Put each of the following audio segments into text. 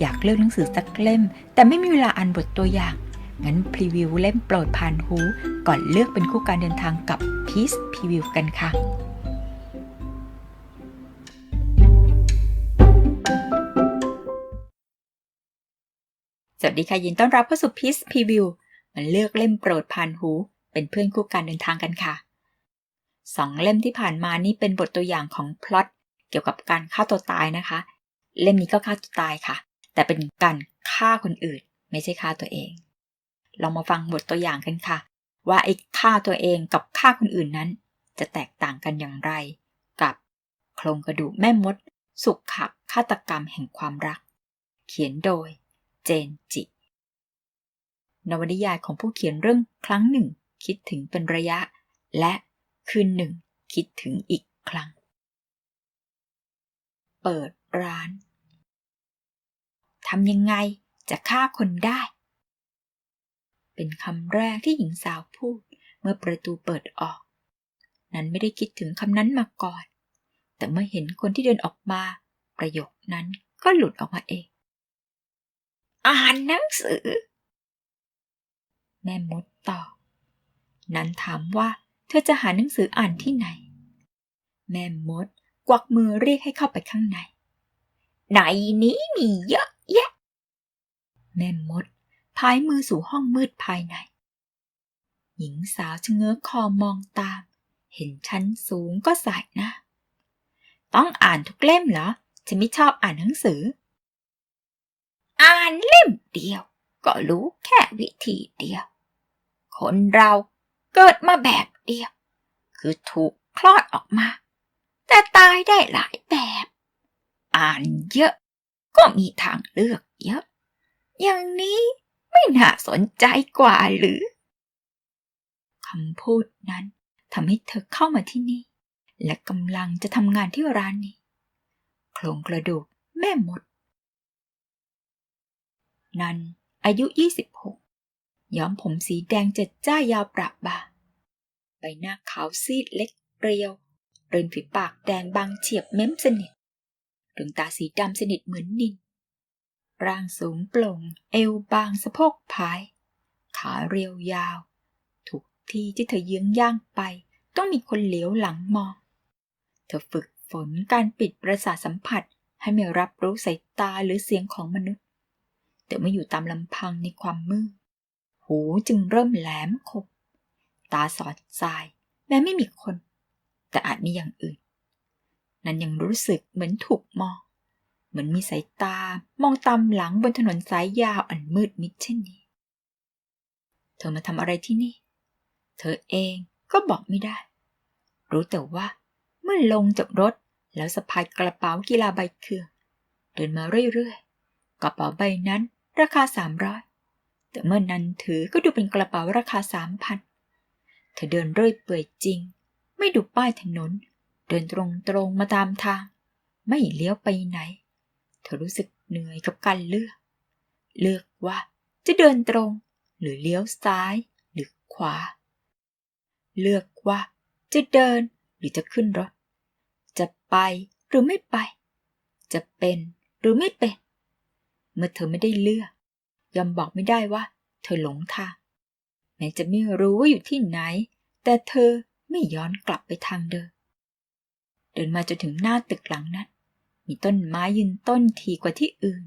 อยากเลือกหนังสือสักเล่ม แต่ไม่มีเวลาอ่านบทตัวอย่าง งั้นพรีวิวเล่มโปรดผ่านหู ก่อนเลือกเป็นคู่การเดินทางกับ Peace Preview กันค่ะสวัสดีค่ะยินต้อนรับเข้าสู่ Peace Preview มาเลือกเล่มโปรดผ่านหู เป็นเพื่อนคู่การเดินทางกันค่ะสองเล่มที่ผ่านมานี่เป็นบทตัวอย่างของพล็อตเกี่ยวกับการฆ่าตัวตายนะคะ เล่มนี้ก็ฆ่าตัวตายค่ะ แต่เป็นการฆ่าคนอื่น ไม่ใช่ฆ่าตัวเองลองมาฟังบทตัวอย่างกันค่ะ ว่าไอ้ฆ่าตัวเองกับฆ่าคนอื่นนั้น จะแตกต่างกันอย่างไร กับโครงกระดูกแม่มด สุขขับฆาตกรรมแห่งความรัก เขียนโดยเจนจินวนิยายของผู้เขียนเรื่องครั้งหนึ่ง คิดถึงเป็นระยะ และคืนหนึ่ง คิดถึงอีกครั้ง เปิดร้าน ทำยังไงจะฆ่าคนได้ เป็นคำแรกที่หญิงสาวพูดเมื่อประตูเปิดออก นั้นไม่ได้คิดถึงคำนั้นมาก่อน แต่เมื่อเห็นคนที่เดินออกมา ประโยคนั้นก็หลุดออกมาเอง อ่านหนังสือ แม่มดตอบ นั้นถามว่าเธอจะหาหนังสืออ่านที่ไหน แม่มดกวักมือเรียกให้เข้าไปข้างใน ในนี้มีเยอะแยะ แม่มดพายมือสู่ห้องมืดภายใน หญิงสาวชะเง้อคอมองตาม เห็นชั้นสูงก็สายหน้า ต้องอ่านทุกเล่มเหรอ ฉันไม่ชอบอ่านหนังสือ อ่านเล่มเดียว ก็รู้แค่วิธีเดียว คนเราเกิดมาแบบเดียว คือถูกคลอดออกมา แต่ตายได้หลายแบบ อ่านเยอะ ก็มีทางเลือกเยอะ อย่างนี้ไม่น่าสนใจกว่าหรือคำพูดนั้นทำให้เธอเข้ามาที่นี่ และกำลังจะทำงานที่ร้านนี้ โครงกระดูกแม่มด นันอายุ 26 ย้อมผมสีแดงจ็ดจ้ายาวประบ่าใบหน้าขาวซีดเล็กเรียวเรินฝีปากแดงบางเฉียบเม้มสนิท ดวงตาสีดำสนิทเหมือนนินร่างสูงโปร่ง เอวบางสะโพกผาย ขาเรียวยาวทุกที่ที่เธอเยื้องย่างไป ต้องมีคนเหลียวหลังมอง เธอฝึกฝนการปิดประสาทสัมผัสให้ไม่รับรู้สายตาหรือเสียงของมนุษย์ แต่เมื่ออยู่ตามลำพังในความมืด หูจึงเริ่มแหลมคม ตาสอดสาย แม้ไม่มีคน แต่อาจมีอย่างอื่น นั้นยังรู้สึกเหมือนถูกมอง เหมือนมีสายตามองตามหลังบนถนนสายยาวอันมืดมิดเช่นนี้ เธอมาทำอะไรที่นี่ เธอเองก็บอกไม่ได้ รู้แต่ว่าเมื่อลงจากรถแล้วสะพายกระเป๋ากีฬาใบเคือง เดินมาเรื่อยๆ กระเป๋าใบนั้นราคาสามร้อยแต่เมื่อนั้นถือก็ดูเป็นกระเป๋าราคาสามพันเธอเดินเรื่อยเปื่อยจริง ไม่ดูป้ายถนน เดินตรงๆมาตามทาง ไม่เลี้ยวไปไหน เธอรู้สึกเหนื่อยกับการเลือก เลือกว่าจะเดินตรง หรือเลี้ยวซ้ายหรือขวา เลือกว่าจะเดินหรือจะขึ้นรถ จะไปหรือไม่ไป จะเป็นหรือไม่เป็น เมื่อเธอไม่ได้เลือกยอมบอกไม่ได้ว่า เธอหลงทางแม้จะไม่รู้ว่าอยู่ที่ไหน แต่เธอไม่ย้อนกลับไปทางเดิม เดินมาจนถึงหน้าตึกหลังนั้น มีต้นไม้ยืนต้นทีกว่าที่อื่น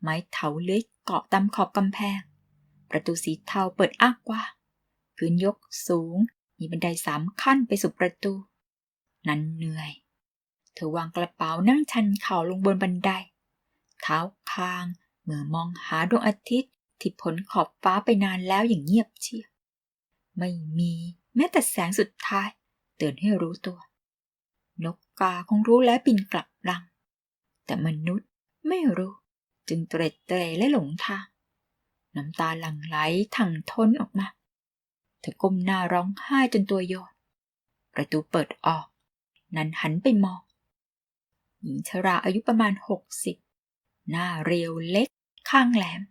ไม้เถาเลื้อยเกาะตามขอบกำแพง ประตูสีเทาเปิดอ้ากว้างพื้นยกสูง มีบันไดสามขั้นไปสู่ประตู นั้นเหนื่อย เธอวางกระเป๋านั่งชันเข่าลงบนบันได เท้าคางเมื่อมองหาดวงอาทิตย์ที่พ้นขอบฟ้าไปนานแล้วอย่างเงียบเชียบไม่มีแม้แต่แสงสุดท้าย เตือนให้รู้ตัว กาคงรู้แล้วบินกลับรัง แต่มนุษย์ไม่รู้ จึงเตร็ดเตรและหลงทาง น้ำตาหลั่งไหลทั้งทนออกมา เธอก้มหน้าร้องไห้จนตัวโยน ประตูเปิดออก นันหันไปมอง หญิงชราอายุประมาณหกสิบหน้าเรียวเล็ก ข้างแหลม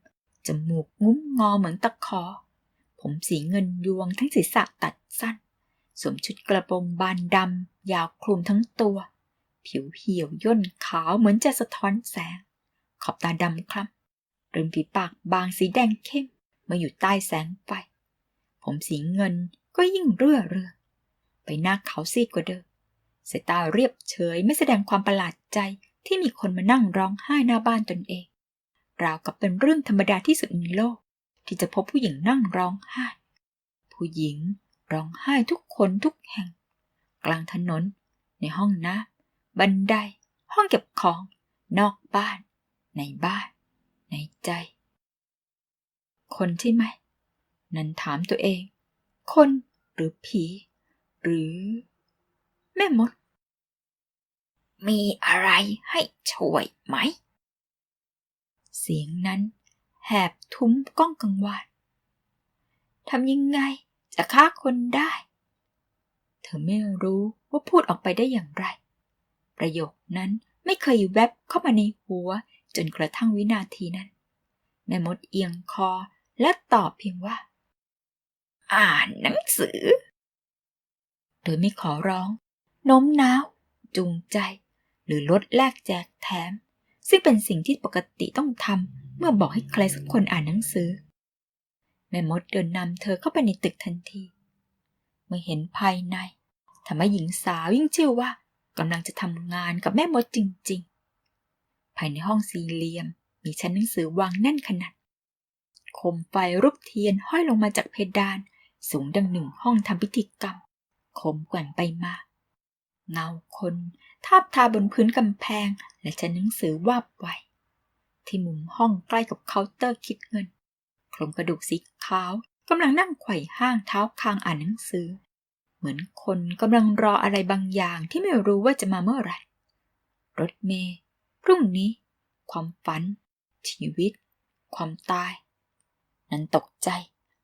จมูกงุ้มงอเหมือนตะขอ ผมสีเงินยวงทั้งศีรษะตัดสั้น สวมชุดกระโปรงบานดำ ยาวคลุมทั้งตัว ผิวเหี่ยวย่นขาวเหมือนจะสะท้อนแสง ขอบตาดำคล้ำริมฝีปากบางสีแดงเข้มเมื่ออยู่ใต้แสงไฟ ผมสีเงินก็ยิ่งเรื่อเรือไปหน้าเขาซีดกว่าเดิมสายตาเรียบเฉยไม่แสดงความประหลาดใจที่มีคนมานั่งร้องไห้หน้าบ้านตนเอง ราวกับเป็นเรื่องธรรมดาที่สุดในโลก ที่จะพบผู้หญิงนั่งร้องไห้ ผู้หญิงร้องไห้ทุกคนทุกแห่ง กลางถนน ในห้องน้ำบันได ห้องเก็บของ นอกบ้าน ในบ้าน ในใจ คนใช่ไหม นันถามตัวเอง คนหรือผี หรือ แม่มด มีอะไรให้ช่วยไหม เสียงนั้นแหบทุ้มก้องกังวานทำยังไงจะฆ่าคนได้ เธอไม่รู้ว่าพูดออกไปได้อย่างไร ประโยคนั้นไม่เคยแวบเข้ามาในหัวจนกระทั่งวินาทีนั้นแม่มดเอียงคอและตอบเพียงว่า อ่านหนังสือ โดยไม่ขอร้องโน้มน้าว จูงใจ หรือลดแลกแจกแถม ซึ่งเป็นสิ่งที่ปกติต้องทำเมื่อบอกให้ใครสักคนอ่านหนังสือ แม่มดเดินนำเธอเข้าไปในตึกทันที เมื่อเห็นภายใน ทำให้หญิงสาวยิ่งเชื่อว่ากำลังจะทำงานกับแม่มดจริงๆ ภายในห้องสี่เหลี่ยม มีชั้นหนังสือวางแน่นขนาดโคมไฟรูปเทียนห้อยลงมาจากเพดาน สูงดังหนึ่งห้องทำพิธีกรรม โคมแกว่งไปมา เงาคนทาบทาบนพื้นกำแพง และชั้นหนังสือวาบไวที่มุมห้องใกล้กับเคาน์เตอร์คิดเงินโครงกระดูกสีขาวกำลังนั่งไขว่ห้างเท้าคางอ่านหนังสือ เหมือนคนกำลังรออะไรบางอย่างที่ไม่รู้ว่าจะมาเมื่อไหร่ รถเมย์พรุ่งนี้ ความฝัน ชีวิต ความตาย นั้นตกใจ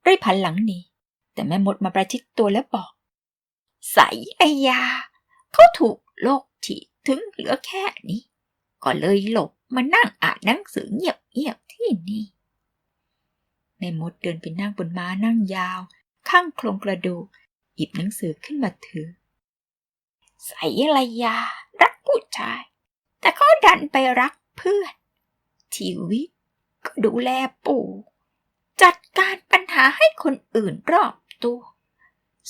รีบพันหลังหนีแต่แม่มดมาประชิดตัวและบอก ใสไอยา เขาถูกโลกฉีดถึงเหลือแค่นี้ ก็เลยหลบมานั่งอ่านหนังสือเงียบๆที่นี่แม่มดเดินไปนั่งบนม้านั่งยาว ข้างโครงกระดูก ยิบหนังสือขึ้นมาถือใสไรยา รักผู้ชาย แต่ก็ดันไปรักเพื่อน ชีวิตก็ดูแลปู่ จัดการปัญหาให้คนอื่นรอบตัว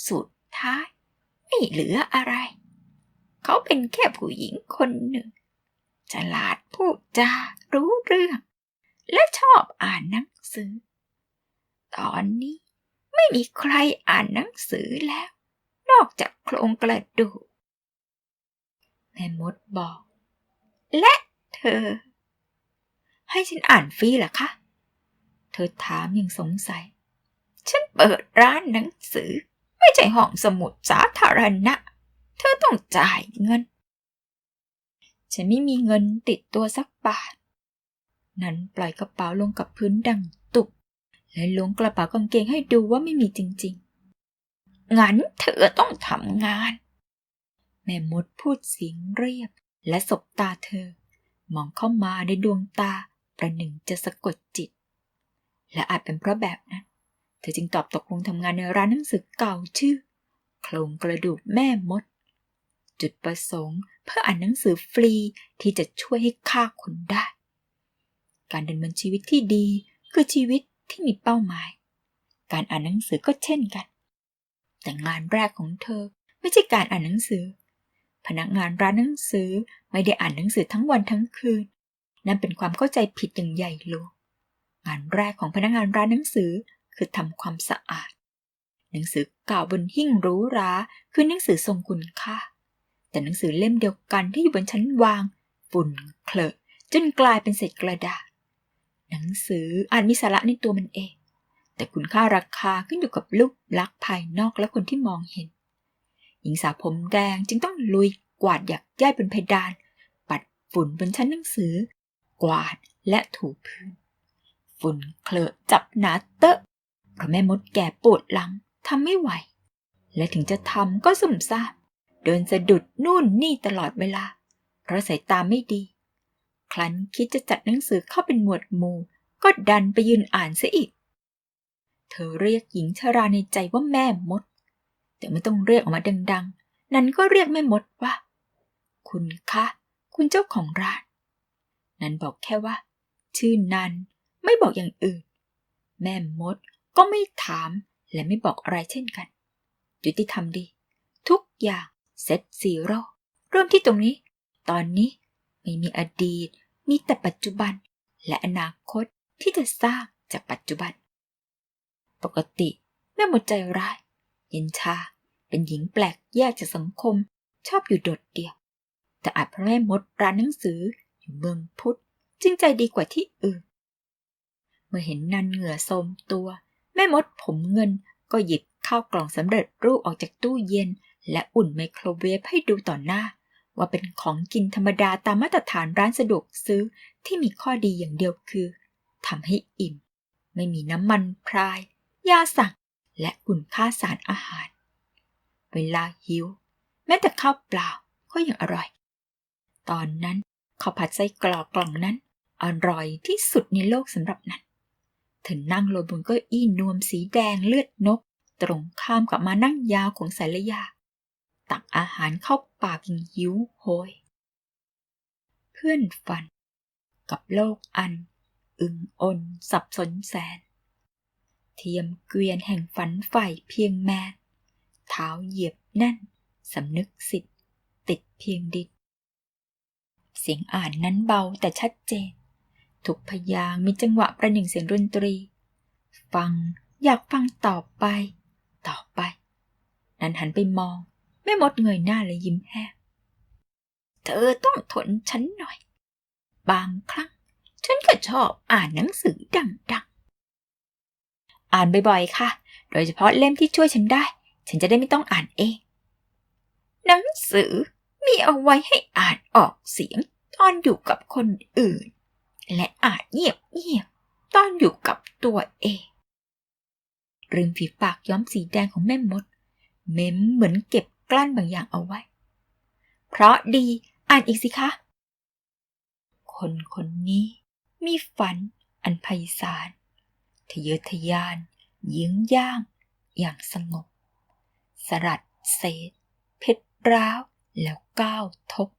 สุดท้ายไม่เหลืออะไร เขาเป็นแค่ผู้หญิงคนหนึ่ง ฉลาดพูดจารู้เรื่อง และชอบอ่านหนังสือ ตอนนี้ ไม่มีใครอ่านหนังสือแล้ว นอกจากโครงกระดูก แม่มดบอก และเธอ ให้ฉันอ่านฟรีเหรอคะ เธอถามอย่างสงสัย ฉันเปิดร้านหนังสือ ไม่ใช่ห้องสมุดสาธารณะ เธอต้องจ่ายเงิน ฉันไม่มีเงินติดตัวสักบาท นั้นปล่อยกระเป๋าลงกับพื้นดังตุบ และล้วงกระเป๋ากางเกงให้ดูว่าไม่มีจริงๆ งั้นเธอต้องทำงาน แม่มดพูดเสียงเรียบและสบตาเธอ มองเข้ามาในดวงตาประหนึ่งจะสะกดจิต และอาจเป็นเพราะแบบนั้น เธอจึงตอบตกลงทำงานในร้านหนังสือเก่าชื่อ โครงกระดูกแม่มด จุดประสงค์เพื่ออ่านหนังสือฟรีที่จะช่วยให้ฆ่าคนได้ การดำเนินชีวิตที่ดีคือชีวิต ที่มีเป้าหมาย การอ่านหนังสือก็เช่นกัน แต่งานแรกของเธอไม่ใช่การอ่านหนังสือ พนักงานร้านหนังสือไม่ได้อ่านหนังสือทั้งวันทั้งคืน นั่นเป็นความเข้าใจผิดอย่างใหญ่หลวงงานแรกของพนักงานร้านหนังสือคือทำความสะอาด หนังสือเก่าบนหิ้งหรูหราคือหนังสือทรงคุณค่า แต่หนังสือเล่มเดียวกันที่อยู่บนชั้นวาง ฝุ่นเคลอะจนกลายเป็นเศษกระดาษ หนังสืออ่าจมีสาระในตัวมันเอง แต่คุณค่าราคาขึ้นอยู่กับรูปลักษณ์ภายนอกและคนที่มองเห็น หญิงสาวผมแดงจึงต้องลุยกวาดหยักย้ายบนเพดาน ปัดฝุ่นบนชั้นหนังสือ กวาดและถูพื้น ฝุ่นเคลอะจับหนาเตอะเพราะแม่มดแก่ปวดหลังทำไม่ไหว และถึงจะทำก็สุ่มซ่ามเดินสะดุดนู่นนี่ตลอดเวลา เพราะสายตาไม่ดี ครั้นคิดจะจัดหนังสือเข้าเป็นหมวดหมู่ ก็ดันไปยืนอ่านซะอีก เธอเรียกหญิงชราในใจว่าแม่มด แต่ไม่ต้องเรียกออกมาดัง ๆ นั้นก็เรียกแม่มดว่า คุณคะ คุณเจ้าของร้าน นั้นบอกแค่ว่า ชื่อนันไม่บอกอย่างอื่น แม่มดก็ไม่ถามและไม่บอกอะไรเช่นกัน ยุติธรรมดี ทุกอย่างเซตซีโร่เริ่มที่ตรงนี้ ตอนนี้ไม่มีอดีต มีแต่ปัจจุบันและอนาคตที่จะสร้างจากปัจจุบัน ปกติแม่หมดใจร้าย เย็นชา เป็นหญิงแปลกแยกจากสังคม ชอบอยู่โดดเดี่ยว แต่อาจเพราะแม่มดร้านหนังสืออยู่เมืองพุทธจึงใจดีกว่าที่อื่น เมื่อเห็นนันเหงื่อโทรมตัว แม่มดผมเงินก็หยิบข้าวกล่องสำเร็จรูปออกจากตู้เย็น และอุ่นไมโครเวฟให้ดูต่อหน้า ว่าเป็นของกินธรรมดาตามมาตรฐานร้านสะดวกซื้อที่มีข้อดีอย่างเดียวคือทำให้อิ่ม ไม่มีน้ำมันพราย ยาสั่ง และคุณค่าสารอาหาร เวลาหิว แม้แต่ข้าวเปล่าก็ยังอร่อย ตอนนั้นข้าวผัดไส้กรอกกล่องนั้น อร่อยที่สุดในโลกสำหรับนั้นเธอนั่งลงบนเก้าอี้นวมสีแดงเลือดนก ตรงข้ามกับมานั่งยาวของสายระยา ตักอาหารเข้าปากอย่างหิวโหย เพื่อนฝัน กับโลกอัน อึงอนสับสนแสน เทียมเกวียนแห่งฝันใฝ่เพียงแมนเท้าเหยียบแน่นสำนึกสิทธิ์ติดเพียงดินเสียงอ่านนั้นเบาแต่ชัดเจน ทุกพยางมีจังหวะประหนึ่งเสียงดนตรี ฟังอยากฟังต่อไป ต่อไป นันหันไปมอง แม่มดเงยหน้าและยิ้มแห้งเธอต้องทนฉันหน่อย บางครั้ง ฉันก็ชอบอ่านหนังสือดังๆ อ่านบ่อยๆ ค่ะ โดยเฉพาะเล่มที่ช่วยฉันได้ ฉันจะได้ไม่ต้องอ่านเอง หนังสือมีเอาไว้ให้อ่านออกเสียงตอนอยู่กับคนอื่น และอ่านเงียบๆตอนอยู่กับตัวเองริมฝีปากย้อมสีแดงของแม่มด เม้มเหมือนเก็บ กลั้นบางอย่างเอาไว้ เพราะดีอ่านอีกสิคะ คนคนนี้มีฝันอันไพศาลทะเยอทะยานยื้องย่าง อย่างสงบ สลัดเศษ เพชรร้าวแล้วก้าวทบ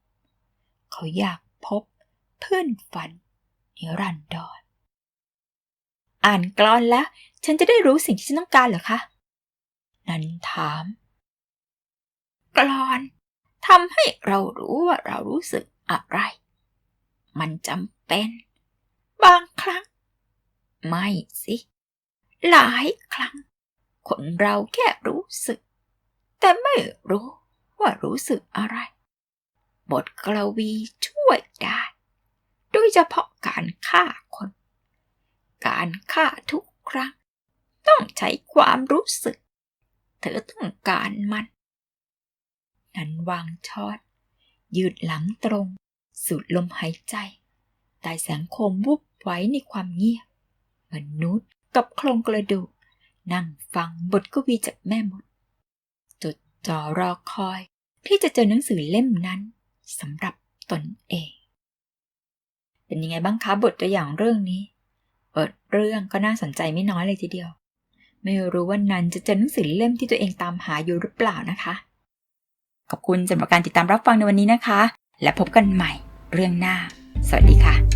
เขาอยากพบเพื่อนฝันนิรันดรอ่านกลอนแล้ว ฉันจะได้รู้สิ่งที่ฉันต้องการเหรอคะ นันถาม กลอนทำให้เรารู้ว่าเรารู้สึกอะไร มันจำเป็น บางครั้ง ไม่สิ หลายครั้ง คนเราแค่รู้สึก แต่ไม่รู้ว่ารู้สึกอะไร บทกลวีช่วยได้ โดยเฉพาะการฆ่าคน การฆ่าทุกครั้ง ต้องใช้ความรู้สึก เธอต้องการมัน นั้นวางช้อนยืดหลังตรง สูดลมหายใจใต้แสงโคมวุบไว้ในความเงียบมนุษย์กับโครงกระดูก นั่งฟังบทกวีจากแม่มด จดจ่อรอคอยที่จะเจอหนังสือเล่มนั้นสำหรับตนเอง เป็นยังไงบ้างคะบทตัวอย่างเรื่องนี้เปิดเรื่องก็น่าสนใจไม่น้อยเลยทีเดียว ไม่รู้ว่านันจะเจอหนังสือเล่มที่ตัวเองตามหาอยู่หรือเปล่านะคะ ขอบคุณสำหรับการติดตามรับฟังในวันนี้นะคะ และพบกันใหม่เรื่องหน้า สวัสดีค่ะ